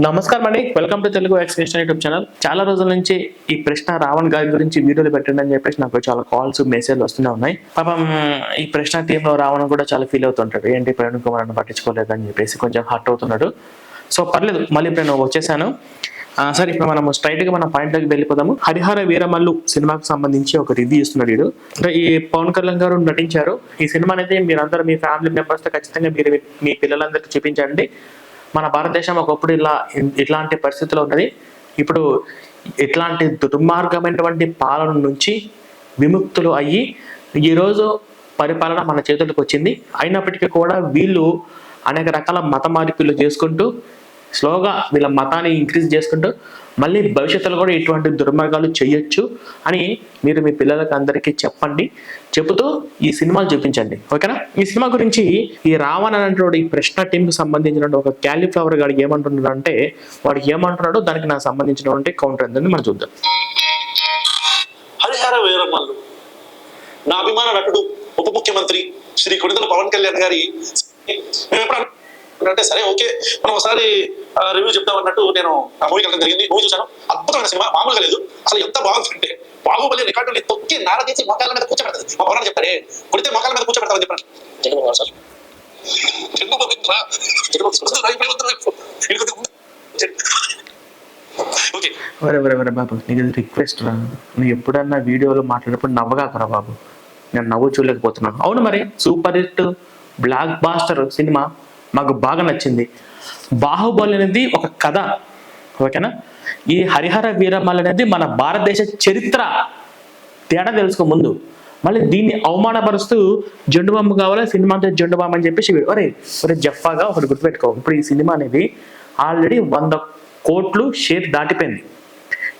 నమస్కారం అండి. Welcome to Telugu expression YouTube channel చాలా రోజుల నుంచి ఈ ప్రశ్న రావణ్ గారి గురించి వీడియోలు పెట్టండి అని చెప్పేసి నాకు చాలా కాల్స్ మెసేజ్లు వస్తూనే ఉన్నాయి. పాపం ఈ ప్రశ్న టీంలో రావణ్ కూడా చాలా ఫీల్ అవుతుంటాడు. ఏంటి ప్రవీణ్ కుమార్ నన్ను పట్టించుకోలేదు అని చెప్పేసి కొంచెం హర్ట్ అవుతున్నాడు. సో పర్లేదు మళ్ళీ ఇప్పుడు నేను వచ్చేసాను. సరే ఇప్పుడు మనం స్ట్రైట్గా మన పాయింట్లోకి వెళ్ళిపోదాము. హరిహర వీరమల్లు సినిమాకు సంబంధించి ఒక రివ్యూ ఇస్తున్నాడు వీడు. అంటే ఈ పవన్ కళ్యాణ్ గారు నటించారు. ఈ సినిమా అనేది మీరందరూ మీ ఫ్యామిలీ మెంబర్స్తో ఖచ్చితంగా మీరు మీ పిల్లలందరికీ చూపించండి. మన భారతదేశం ఒకప్పుడు ఇలా ఇట్లాంటి పరిస్థితిలో ఉన్నది. ఇప్పుడు ఇట్లాంటి దుర్మార్గమైనటువంటి పాలన నుంచి విముక్తులు అయ్యి ఈరోజు పరిపాలన మన చేతులకు వచ్చింది. అయినప్పటికీ కూడా వీళ్ళు అనేక రకాల మత మార్పులు చేసుకుంటూ స్లోగా వీళ్ళ మతాన్ని ఇంక్రీజ్ చేసుకుంటూ మళ్ళీ భవిష్యత్తులో కూడా ఇటువంటి దుర్మార్గాలు చేయొచ్చు అని మీరు మీ పిల్లలకి అందరికీ చెప్పండి. చెబుతూ ఈ సినిమాలు చూపించండి. ఓకేనా? ఈ సినిమా గురించి ఈ రావణ్ అనేటువంటి ఈ ప్రశ్న టీంకి సంబంధించిన ఒక క్యాలిఫ్లవర్ గాడు ఏమంటున్నాడు అంటే వాడు ఏమంటున్నాడో దానికి నాకు సంబంధించినటువంటి కౌంటర్ ఏంటని మనం చూద్దాం. హరిహర వీరమల్లు. నా అభిమాన నటుడు ఉప ముఖ్యమంత్రి శ్రీ కొడిదల పవన్ కళ్యాణ్ గారి మేము ఎప్పుడు అంటే సరే ఓకే. మనం ఒకసారి రివ్యూ చెప్తాం అన్నట్టు నేను ఆ మూవీకి వెళ్ళడం జరిగింది. మూవీ చూశాను. అద్భుతమైన సినిమా. మామూలుగా లేదు. అసలు ఎంత బాగుందంటే బాహుబలి రికార్డుని తొక్కి నార తీసి మొక్కల మీద కూర్చోబెడతాది మా పవన్ చెప్తాడే కొడితే మొక్కల మీద కూర్చోబెడతామని చెప్పాను జగన్ సార్. వరే వరే వరే బాబు నీకు రిక్వెస్ట్ రా. నువ్వు ఎప్పుడన్నా వీడియోలో మాట్లాడేటప్పుడు నవ్వగాకరా బాబు. నేను నవ్వు చూడలేకపోతున్నాను. అవును మరి సూపర్ హిట్ బ్లాక్ బాస్టర్ సినిమా మాకు బాగా నచ్చింది. బాహుబలి అనేది ఒక కథ. ఓకేనా? ఈ హరిహర వీరమల్ అనేది మన భారతదేశ చరిత్ర. తేడా తెలుసుకో ముందు. మళ్ళీ దీన్ని అవమానపరుస్తూ జెండు బాంబు కావాలి? సినిమా అంటే జెండు బాంబు అని చెప్పేసి వీడు, ఒరే ఒరే జఫాగా ఒకటి గుర్తుపెట్టుకో. ఇప్పుడు ఈ సినిమా అనేది ఆల్రెడీ వంద కోట్లు షేర్ దాటిపోయింది.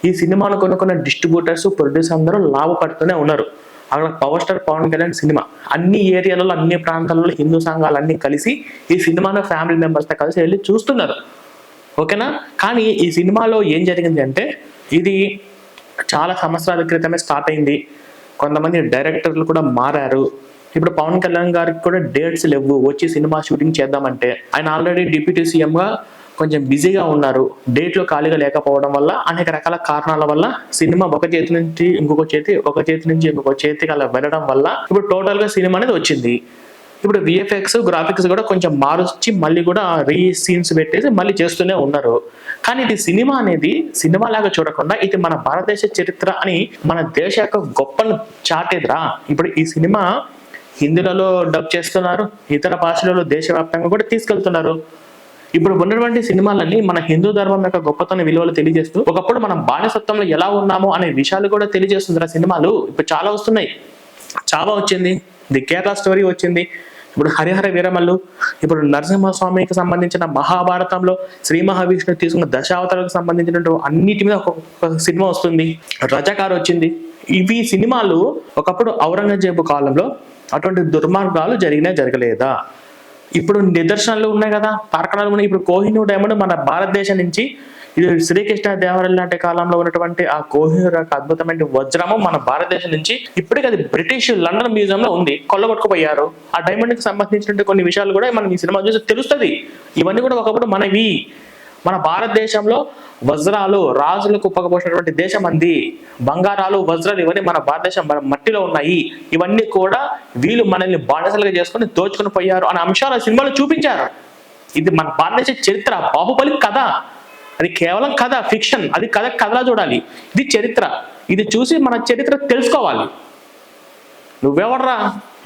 ఈ సినిమాను కొనుక్కున్న డిస్ట్రిబ్యూటర్స్ ప్రొడ్యూసర్ అందరూ లాభపడుతూనే ఉన్నారు. అక్కడ పవర్ స్టార్ పవన్ కళ్యాణ్ సినిమా అన్ని ఏరియాలలో అన్ని ప్రాంతాలలో హిందూ సంఘాలు అన్ని కలిసి ఈ సినిమాను ఫ్యామిలీ మెంబర్స్తో కలిసి వెళ్ళి చూస్తున్నారు. ఓకేనా? కానీ ఈ సినిమాలో ఏం జరిగింది అంటే ఇది చాలా సంవత్సరాల క్రితమే స్టార్ట్ అయింది. కొంతమంది డైరెక్టర్లు కూడా మారారు. ఇప్పుడు పవన్ కళ్యాణ్ గారికి కూడా డేట్స్ లేవు. వచ్చి సినిమా షూటింగ్ చేద్దామంటే. ఆయన ఆల్రెడీ డిప్యూటీ సీఎంగా కొంచెం బిజీగా ఉన్నారు. డేట్లో ఖాళీగా లేకపోవడం వల్ల అనేక రకాల కారణాల వల్ల సినిమా ఒక చేతి నుంచి ఇంకొక చేతి ఒక చేతి నుంచి ఇంకొక చేతికి అలా వెళ్ళడం వల్ల ఇప్పుడు టోటల్గా సినిమా అనేది వచ్చింది. ఇప్పుడు విఎఫ్ఎక్స్ గ్రాఫిక్స్ కూడా కొంచెం మారుచి మళ్ళీ కూడా రీ సీన్స్ పెట్టేసి మళ్ళీ చేస్తూనే ఉన్నారు. కానీ ఇది సినిమా అనేది సినిమా లాగా చూడకుండా ఇది మన భారతదేశ చరిత్ర అని మన దేశ యొక్క గొప్పను చాటేదిరా ఇప్పుడు ఈ సినిమా హిందీలలో డబ్ చేస్తున్నారు ఇతర భాషలలో దేశవ్యాప్తంగా కూడా తీసుకెళ్తున్నారు. ఇప్పుడు ఉన్నటువంటి సినిమాలన్నీ మన హిందూ ధర్మం యొక్క గొప్పతన విలువలు తెలియజేస్తూ ఒకప్పుడు మనం బానిసత్వంలో ఎలా ఉన్నామో అనే విషయాలు కూడా తెలియజేస్తుంది సినిమాలు ఇప్పుడు చాలా వస్తున్నాయి. చాలా వచ్చింది. ది కేరళ స్టోరీ వచ్చింది. ఇప్పుడు హరిహర వీరమల్లు ఇప్పుడు నరసింహస్వామికి సంబంధించిన మహాభారతంలో శ్రీ మహావిష్ణువు తీసుకున్న దశావతారాలకు సంబంధించిన అన్నిటి మీద ఒక సినిమా వస్తుంది. రజకారు వచ్చింది. ఇవి సినిమాలు ఒకప్పుడు ఔరంగజేబు కాలంలో అటువంటి దుర్మార్గాలు జరిగినా జరగలేదా? ఇప్పుడు నిదర్శనాలు ఉన్నాయి కదా తార్కణాలు ఉన్నాయి. ఇప్పుడు కోహినూర్ డైమండ్ మన భారతదేశం నుంచి ఇది శ్రీకృష్ణ దేవరాయలు లాంటి కాలంలో ఉన్నటువంటి ఆ కోహినూర్ యొక్క అద్భుతమైన వజ్రము మన భారతదేశం నుంచి ఇప్పటికీ అది బ్రిటిష్ లండన్ మ్యూజియం లో ఉంది. కొల్లగొట్టుకుపోయారు. ఆ డైమండ్కి సంబంధించిన కొన్ని విషయాలు కూడా మనం ఈ సినిమా చూసి తెలుస్తుంది. ఇవన్నీ కూడా ఒకప్పుడు మనవి. మన భారతదేశంలో వజ్రాలు రాజులకు ఉపకపోసినటువంటి దేశం అంది. బంగారాలు వజ్రాలు ఇవన్నీ మన భారతదేశం మన మట్టిలో ఉన్నాయి. ఇవన్నీ కూడా వీళ్ళు మనల్ని బానిసలుగా చేసుకొని దోచుకుని పోయారు అనే అంశాలు సినిమాలో చూపించారు. ఇది మన భారతదేశ చరిత్ర బాహుబలి కథ. అది కేవలం కథ ఫిక్షన్. అది కథ కథలా చూడాలి. ఇది చరిత్ర. ఇది చూసి మన చరిత్ర తెలుసుకోవాలి. నువ్వెవడరా?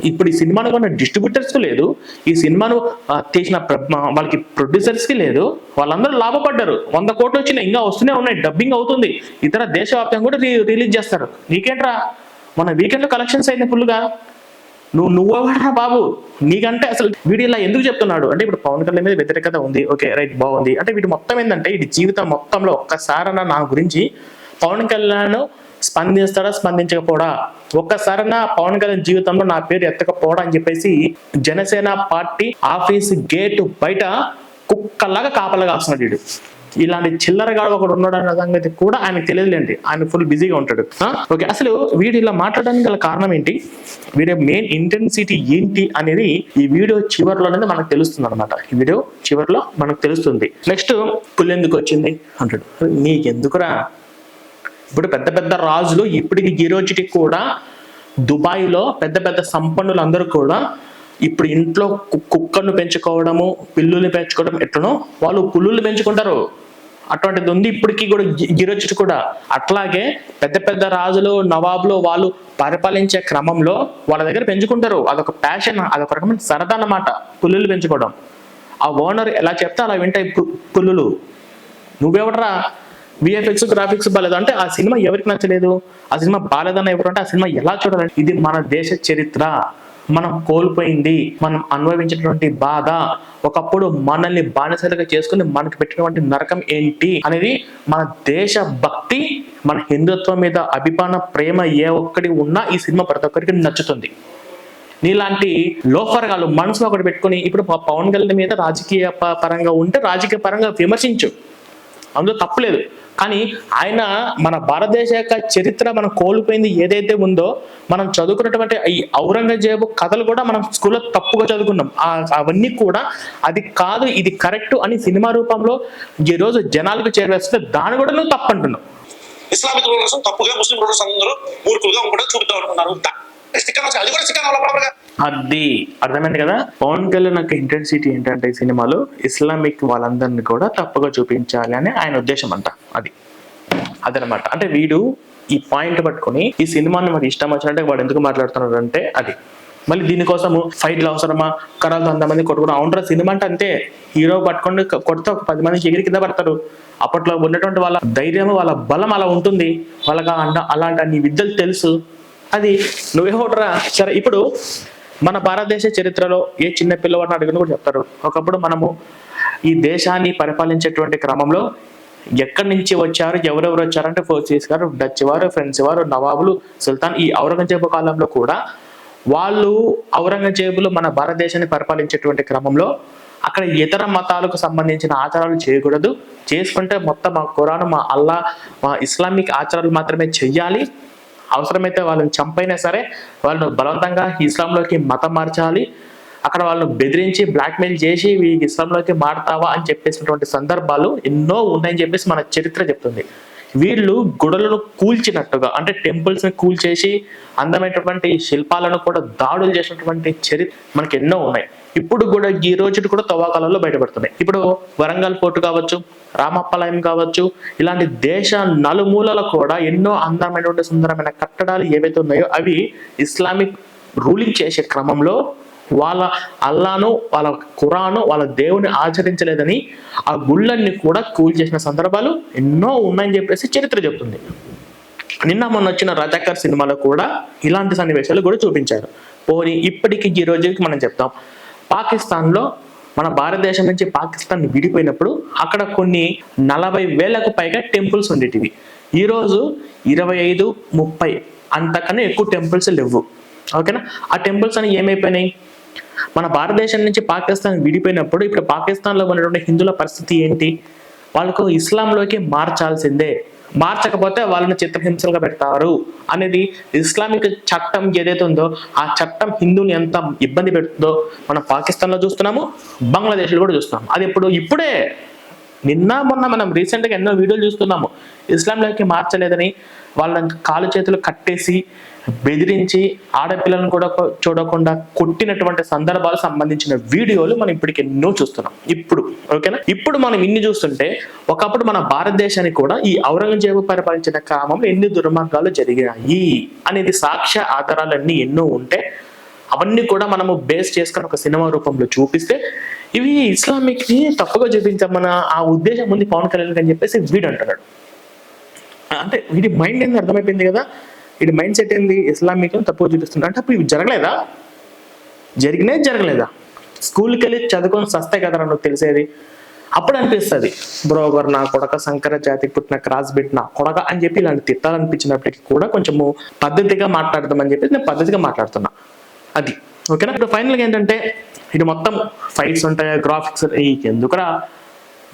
ఇప్పుడు ఈ సినిమాను కొన్న డిస్ట్రిబ్యూటర్స్కి లేదు. ఈ సినిమాను తీసిన ప్ర- వాళ్ళకి ప్రొడ్యూసర్స్కి లేదు. వాళ్ళందరూ లాభపడ్డారు. వంద కోట్లు వచ్చిన ఇంకా వస్తూనే ఉన్నాయి. డబ్బింగ్ అవుతుంది. ఇతర దేశవ్యాప్తంగా కూడా రి- రిలీజ్ చేస్తారు. నీకేంట్రా? మన వీకెండ్లో కలెక్షన్స్ అయింది ఫుల్గా నువ్వు నువ్వెవడరా బాబు? నీకంటే అసలు వీడు ఇలా ఎందుకు చెప్తున్నాడు? అంటే ఇప్పుడు పవన్ కళ్యాణ్ మీద వ్యతిరేకత ఉంది. ఓకే రైట్ బాగుంది. అంటే వీటి మొత్తం ఏంటంటే ఇది జీవితం మొత్తంలో ఒక్కసారన్నా నా గురించి పవన్ కళ్యాణ్ స్పందిస్తాడా స్పందించకపోడా? ఒక్కసారైనా పవన్ కళ్యాణ్ జీవితంలో నా పేరు ఎత్తకపోవడా అని చెప్పేసి జనసేన పార్టీ ఆఫీస్ గేటు బయట కుక్కలాగా కాపలా కాస్తున్నాడు వీడు. ఇలాంటి చిల్లరగాడు ఒకడు ఉన్నాడు అన్న సంగతి కూడా ఆయనకు తెలియదులేండి. ఆయన ఫుల్ బిజీగా ఉంటాడు. ఓకే అసలు వీడు ఇలా మాట్లాడడానికి గల కారణం ఏంటి? వీడి మెయిన్ ఇంటెన్సిటీ ఏంటి అనేది ఈ వీడియో చివరిలో అనేది మనకు తెలుస్తుంది అనమాట ఈ వీడియో చివరిలో మనకు తెలుస్తుంది. నెక్స్ట్ పుల్లెందుకు వచ్చింది? అంటాడు. నీకెందుకురా? ఇప్పుడు పెద్ద పెద్ద రాజులు ఇప్పటికి ఈ రోజుకి కూడా దుబాయ్లో పెద్ద పెద్ద సంపన్నులు అందరూ కూడా ఇప్పుడు ఇంట్లో కు- కుక్కను పెంచుకోవడము పిల్లుల్ని పెంచుకోవడం ఎట్లనో వాళ్ళు పుల్లుల్ని పెంచుకుంటారు. అటువంటిది ఉంది ఇప్పటికీ కూడా ఈ- కూడా. అట్లాగే పెద్ద పెద్ద రాజులు నవాబులు వాళ్ళు పరిపాలించే క్రమంలో వాళ్ళ దగ్గర పెంచుకుంటారు. అదొక ప్యాషన్ అదొక రకమైన సరదా అన్నమాట పుల్లులు పెంచుకోవడం. ఆ ఓనర్ ఎలా చెప్తే అలా వింటాయి పుల్లులు నువ్వెవడరా? విఎఫ్ఎక్స్ గ్రాఫిక్స్ బాగాలేదు అంటే ఆ సినిమా ఎవరికి నచ్చలేదు? ఆ సినిమా బాగాలేదని ఎవరు అంటే ఆ సినిమా ఎలా చూడాలంటే ఇది మన దేశ చరిత్ర. మనం కోల్పోయింది మనం అనుభవించినటువంటి బాధ ఒకప్పుడు మనల్ని బానిసలుగా చేసుకుని మనకి పెట్టినటువంటి నరకం ఏంటి అనేది మన దేశ భక్తి మన హిందుత్వం మీద అభిమాన ప్రేమ ఏ ఒక్కటి ఉన్నా ఈ సినిమా ప్రతి ఒక్కరికి నచ్చుతుంది. నీలాంటి లోఫర్గాలు మనసులో ఒకటి పెట్టుకుని ఇప్పుడు పవన్ కళ్యాణ్ మీద రాజకీయ పరంగా ఉంటే రాజకీయ పరంగా విమర్శించు. అందులో తప్పులేదు కానీ ఆయన మన భారతదేశ యొక్క చరిత్ర మనం కోల్పోయింది ఏదైతే ఉందో మనం చదువుకున్నటువంటి ఈ ఔరంగజేబు కథలు కూడా మనం స్కూల్లో తప్పుగా చదువుకున్నాం. అవన్నీ కూడా అది కాదు ఇది కరెక్ట్ అని సినిమా రూపంలో ఈరోజు జనాలకు చేరవేస్తే దాన్ని కూడా నువ్వు తప్పు అంటున్నావు ఇస్లామిక్ రూలర్స్ తప్పుగా ముస్లిం రూలర్స్ అందరూ మూర్ఖులుగా కూడా చూపుతా అనుకున్నారు అది కూడా అది అర్థమైంది కదా? పవన్ కళ్యాణ్ యొక్క ఇంటెన్సిటీ ఏంటంటే ఈ సినిమాలో ఇస్లామిక్ వాళ్ళందరినీ కూడా తప్పగా చూపించాలి అని ఆయన ఉద్దేశం అంట అది. అదనమాట. అంటే వీడు ఈ పాయింట్ పట్టుకొని ఈ సినిమాని మనకి ఇష్టం వచ్చినట్టే వాడు ఎందుకు మాట్లాడుతున్నాడు అంటే అది. మళ్ళీ దీనికోసము ఫైట్లు అవసరమా? కరాలు అంతమంది కొట్టుకుని అవునరా సినిమా అంటే అంతే. హీరో పట్టుకొని కొడితే ఒక పది మంది ఎగిరి కింద పడతారు. అప్పట్లో ఉన్నటువంటి వాళ్ళ ధైర్యం వాళ్ళ బలం అలా ఉంటుంది. వాళ్ళకి అంట అలాంటి అన్ని విద్యలు తెలుసు. అది నువ్వేమోటరా సరే ఇప్పుడు మన భారతదేశ చరిత్రలో ఏ చిన్న పిల్లవాడిని అడిగిన కూడా చెప్తారు. ఒకప్పుడు మనము ఈ దేశాన్ని పరిపాలించేటువంటి క్రమంలో ఎక్కడి నుంచి వచ్చారు ఎవరెవరు వచ్చారంటే పోర్చుగీస్ గారు డచ్ వారు ఫ్రెంచ్ వారు నవాబులు సుల్తాన్ ఈ ఔరంగజేబు కాలంలో కూడా వాళ్ళు ఔరంగజేబులు మన భారతదేశాన్ని పరిపాలించేటువంటి క్రమంలో అక్కడ ఇతర మతాలకు సంబంధించిన ఆచారాలు చేయకూడదు. చేసుకుంటే మొత్తం మా ఖురాన్ మా అల్లా మా ఇస్లామిక్ ఆచారాలు మాత్రమే చెయ్యాలి. అవసరమైతే వాళ్ళని చంపైనా సరే వాళ్ళను బలవంతంగా ఇస్లాంలోకి మతం మార్చాలి. అక్కడ వాళ్ళను బెదిరించి బ్లాక్మెయిల్ చేసి వీ ఇస్లాంలోకి మారుతావా అని చెప్పేసినటువంటి సందర్భాలు ఎన్నో ఉన్నాయని చెప్పేసి మన చరిత్ర చెప్తుంది. వీళ్ళు గుడలను కూల్చినట్టుగా అంటే టెంపుల్స్ని కూల్చేసి అందమైనటువంటి శిల్పాలను కూడా దాడులు చేసినటువంటి చరిత్ర మనకి ఎన్నో ఉన్నాయి. ఇప్పుడు కూడా ఈ రోజు కూడా తవ్వకాలలో బయటపడుతున్నాయి. ఇప్పుడు వరంగల్ పోర్టు కావచ్చు రామప్పలయం కావచ్చు ఇలాంటి దేశ నలుమూలల కూడా ఎన్నో అందమైనటువంటి సుందరమైన కట్టడాలు ఏవైతే ఉన్నాయో అవి ఇస్లామిక్ రూలింగ్ చేసే క్రమంలో వాళ్ళ అల్లాను వాళ్ళ ఖురాను వాళ్ళ దేవుని ఆచరించలేదని ఆ గుళ్ళన్ని కూడా కూల్ చేసిన సందర్భాలు ఎన్నో ఉన్నాయని చెప్పేసి చరిత్ర చెప్తుంది. నిన్న మొన్న వచ్చిన రజాకర్ సినిమాలో కూడా ఇలాంటి సన్నివేశాలు కూడా చూపించారు. పోనీ ఇప్పటికి ఈ రోజుకి మనం చెప్తాం. పాకిస్తాన్లో మన భారతదేశం నుంచి పాకిస్తాన్ విడిపోయినప్పుడు అక్కడ కొన్ని నలభై వేలకు పైగా టెంపుల్స్ ఉండేటివి. ఈరోజు ఇరవై ఐదు ముప్పై అంతకన్నా ఎక్కువ టెంపుల్స్ లేవు. ఓకేనా? ఆ టెంపుల్స్ అని ఏమైపోయినాయి? మన భారతదేశం నుంచి పాకిస్తాన్ విడిపోయినప్పుడు ఇప్పుడు పాకిస్తాన్లో ఉన్నటువంటి హిందువుల పరిస్థితి ఏంటి? వాళ్ళకు ఇస్లాంలోకి మార్చాల్సిందే. మార్చకపోతే వాళ్ళని చిత్రహింసలుగా పెడతారు అనేది ఇస్లామిక్ చట్టం ఏదైతే ఉందో ఆ చట్టం హిందువుని ఎంత ఇబ్బంది పెడుతుందో మనం పాకిస్తాన్లో చూస్తున్నాము బంగ్లాదేశ్లో కూడా చూస్తున్నాము. అది ఇప్పుడు ఇప్పుడే నిన్న మొన్న మనం రీసెంట్గా ఎన్నో వీడియోలు చూస్తున్నాము. ఇస్లాంలోకి మార్చలేదని వాళ్ళని కాలు చేతులు కట్టేసి బెదిరించి ఆడపిల్లలను కూడా చూడకుండా కొట్టినటువంటి సందర్భాలు సంబంధించిన వీడియోలు మనం ఇప్పటికి ఎన్నో చూస్తున్నాం. ఇప్పుడు ఓకేనా? ఇప్పుడు మనం ఇన్ని చూస్తుంటే ఒకప్పుడు మన భారతదేశానికి కూడా ఈ ఔరంగజేబు పరిపాలించిన క్రమంలో ఎన్ని దుర్మార్గాలు జరిగినాయి అనేది సాక్ష్య ఆధారాలన్నీ ఎన్నో ఉంటే అవన్నీ కూడా మనము బేస్ చేసుకుని ఒక సినిమా రూపంలో చూపిస్తే ఇవి ఇస్లామిక్ని తప్పుగా చూపించమన్న ఆ ఉద్దేశం ఉంది పవన్ కళ్యాణ్ అని చెప్పేసి వీడు అంటున్నాడు. అంటే వీడి మైండ్ ఏంది అర్థమైపోయింది కదా. వీడి మైండ్ సెట్ ఏంది? ఇస్లామిక్ తప్పుగా చూపిస్తుంది అంటే అప్పుడు ఇవి జరగలేదా? జరిగినే జరగలేదా? స్కూల్కి వెళ్ళి చదువుకొని సస్తే కదా నాకు తెలిసేది. అప్పుడు అనిపిస్తుంది బ్రోగర్ నా కొడక సంకర జాతికి పుట్టిన క్రాస్ బిట్ నా కొడక అని చెప్పి ఇలాంటి తిట్టాలనిపించినప్పటికీ కూడా కొంచెము పద్ధతిగా మాట్లాడదామని చెప్పి నేను పద్ధతిగా మాట్లాడుతున్నా. అది. ఓకేనా ఇప్పుడు ఫైనల్గా ఏంటంటే ఇటు మొత్తం ఫైట్స్ ఉంటాయి గ్రాఫిక్స్ ఎందుకురా?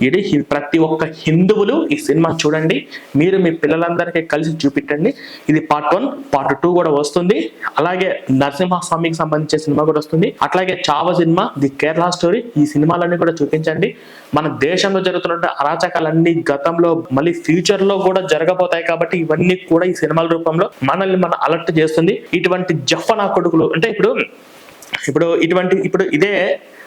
ఇది ప్రతి ఒక్క హిందువులు ఈ సినిమా చూడండి. మీరు మీ పిల్లలందరికీ కలిసి చూపించండి ఇది పార్ట్ వన్ పార్ట్ టూ కూడా వస్తుంది. అలాగే నరసింహస్వామికి సంబంధించిన సినిమా కూడా వస్తుంది. అట్లాగే Chhaava cinema the Kerala story ఈ సినిమాలన్నీ కూడా చూపించండి. మన దేశంలో జరుగుతున్న అరాచకాలన్నీ గతంలో మళ్ళీ ఫ్యూచర్లో కూడా జరగబోతాయి కాబట్టి ఇవన్నీ కూడా ఈ సినిమాల రూపంలో మనల్ని మన అలర్ట్ చేస్తుంది. ఇటువంటి జఫనా కొడుకులు అంటే ఇప్పుడు ఇప్పుడు ఇటువంటి ఇప్పుడు ఇదే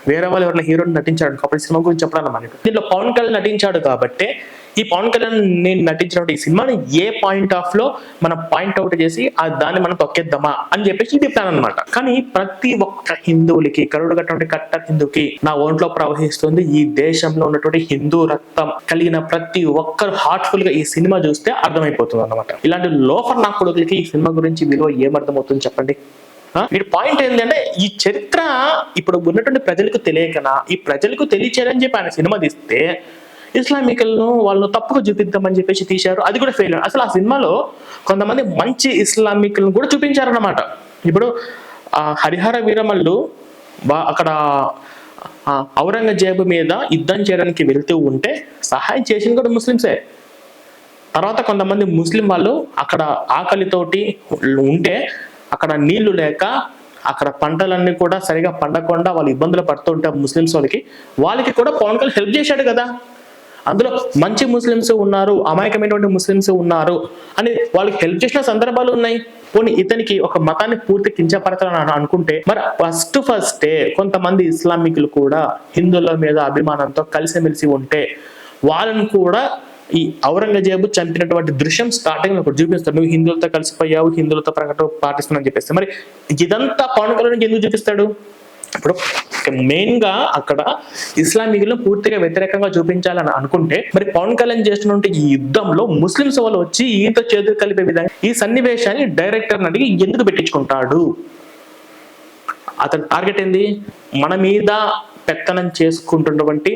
వేరే వాళ్ళు ఎవరైనా హీరో నటించాడు కాబట్టి సినిమా గురించి చెప్పడానికి మనకి? దీంట్లో పవన్ కళ్యాణ్ నటించాడు కాబట్టి ఈ పవన్ కళ్యాణ్ నేను నటించినప్పుడు ఈ సినిమాని ఏ పాయింట్ ఆఫ్లో మనం పాయింట్ అవుట్ చేసి ఆ దాన్ని మనం తొక్కేద్దామా అని చెప్పేసి ఇది ప్లాన్ అనమాట కానీ ప్రతి ఒక్క హిందువులకి కరుడు కట్టినటువంటి కట్టర్ హిందువుకి నా ఒంట్లో ప్రవహిస్తుంది. ఈ దేశంలో ఉన్నటువంటి హిందూ రక్తం కలిగిన ప్రతి ఒక్కరు హార్ట్ఫుల్గా ఈ సినిమా చూస్తే అర్థమైపోతుంది అన్నమాట ఇలాంటి లోఫర్ నా కొడుకులకి ఈ సినిమా గురించి విలువ ఏమర్థమవుతుంది చెప్పండి. వీడి పాయింట్ ఏంటంటే ఈ చరిత్ర ఇప్పుడు ఉన్నటువంటి ప్రజలకు తెలియకనా ఈ ప్రజలకు తెలియచేయాలని చెప్పి ఆయన సినిమా తీస్తే ఇస్లామికల్ను వాళ్ళను తప్పుగా చూపిద్దామని చెప్పేసి తీశారు అది కూడా ఫెయిల్ అసలు ఆ సినిమాలో కొంతమంది మంచి ఇస్లామిక్లను కూడా చూపించారన్నమాట. ఇప్పుడు ఆ హరిహర వీరమల్లు వా- అక్కడ ఔరంగజేబు మీద యుద్ధం చేయడానికి వెళ్తూ ఉంటే సహాయం చేసింది కూడా ముస్లింసే తర్వాత కొంతమంది ముస్లిం వాళ్ళు అక్కడ ఆకలితోటి ఉంటే అక్కడ నీళ్ళు లేక అక్కడ పంటలన్నీ కూడా సరిగా పండకుండా వాళ్ళు ఇబ్బందులు పడుతుంటారు ముస్లిమ్స్ వాళ్ళకి వాళ్ళకి కూడా పవన్ కళ్యాణ్ హెల్ప్ చేశాడు కదా. అందులో మంచి ముస్లిమ్స్ ఉన్నారు అమాయకమైనటువంటి ముస్లిమ్స్ ఉన్నారు అని వాళ్ళకి హెల్ప్ చేసిన సందర్భాలు ఉన్నాయి. పోనీ ఇతనికి ఒక మతాన్ని పూర్తి కించపరచాలని అనుకుంటే మరి ఫస్ట్ ఫస్టే కొంతమంది ఇస్లామికులు కూడా హిందువుల మీద అభిమానంతో కలిసిమెలిసి ఉంటే వాళ్ళని కూడా ఈ ఔరంగజేబు చంపినటువంటి దృశ్యం స్టార్టింగ్ ఒకటి చూపిస్తాడు. నువ్వు హిందువులతో కలిసిపోయావు హిందువులతో ప్రకటన పాటిస్తున్నావు చెప్పేస్తే మరి ఇదంతా పవన్ కళ్యాణ్ ఎందుకు చూపిస్తాడు? ఇప్పుడు మెయిన్గా అక్కడ ఇస్లామికులను పూర్తిగా వ్యతిరేకంగా చూపించాలని అనుకుంటే మరి పవన్ కళ్యాణ్ చేస్తున్నటువంటి ఈ యుద్ధంలో ముస్లింస్ వాళ్ళు వచ్చి ఈతో చేతులు కలిపే విధంగా ఈ సన్నివేశాన్ని డైరెక్టర్ అడిగి ఎందుకు పెట్టించుకుంటాడు? అతని టార్గెట్ ఏంది? మన మీద పెత్తనం చేసుకుంటున్నటువంటి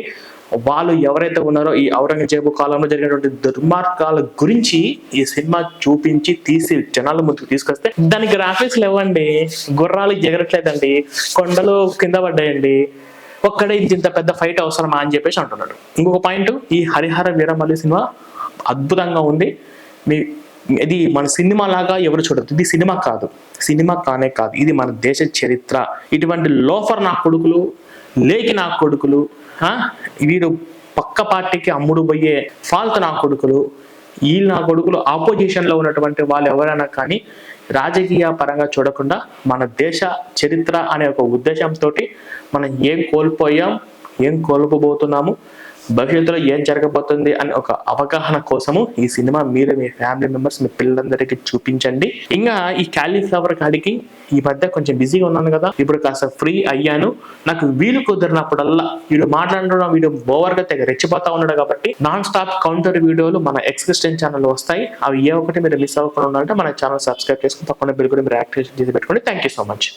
వాళ్ళు ఎవరైతే ఉన్నారో ఈ ఔరంగజేబు కాలంలో జరిగినటువంటి దుర్మార్గాల గురించి ఈ సినిమా చూపించి తీసి జనాల ముందుకు తీసుకొస్తే దాని గ్రాఫిక్స్ లేవండి గుర్రాలు ఎగరట్లేదండి. కొండలు కింద పడ్డాయండి. ఒక్కడే ఇంత పెద్ద ఫైట్ అవసరమా అని చెప్పేసి అంటున్నాడు. ఇంకొక పాయింట్ ఈ హరిహర వీరమల్లి సినిమా అద్భుతంగా ఉంది. మీ ఇది మన సినిమా లాగా ఎవరు చూడదు ఇది సినిమా కాదు. సినిమా కానే కాదు. ఇది మన దేశ చరిత్ర. ఇటువంటి లోఫర్ నా కొడుకులు లేకి నా కొడుకులు వీరు పక్క పార్టీకి అమ్ముడు పోయే ఫాల్త్ నా కొడుకులు వీళ్ళు నా కొడుకులు ఆపోజిషన్లో ఉన్నటువంటి వాళ్ళు ఎవరైనా కానీ రాజకీయ పరంగా చూడకుండా మన దేశ చరిత్ర అనే ఒక ఉద్దేశంతో మనం ఏం కోల్పోయాం ఏం కోల్పోబోతున్నాము భవిష్యత్తులో ఏం జరగబోతుంది అని ఒక అవగాహన కోసము ఈ సినిమా మీరు మీ ఫ్యామిలీ మెంబర్స్ మీ పిల్లలందరికీ చూపించండి. ఇంకా ఈ క్యాలీఫ్లవర్ కాడికి ఈ మధ్య కొంచెం బిజీగా ఉన్నాను కదా ఇప్పుడు కాస్త ఫ్రీ అయ్యాను. నాకు వీలు కుదిరినప్పుడల్లా వీడు మాట్లాడడం వీడు ఓవర్గా తెగ రెచ్చిపోతా ఉన్నాడు కాబట్టి నాన్ స్టాప్ కౌంటర్ వీడియోలు మన ఎక్స్క్రిస్టెన్ ఛానల్ వస్తాయి. అవి ఏ ఒకటి మీరు మిస్ అవ్వకుండా ఉండాలంటే మన ఛానల్ సబ్స్క్రైబ్ చేసుకుని తప్పకుండా బిల్ కూడా మీరు యాక్టివేషన్ చేసి పెట్టుకోండి. Thank you so much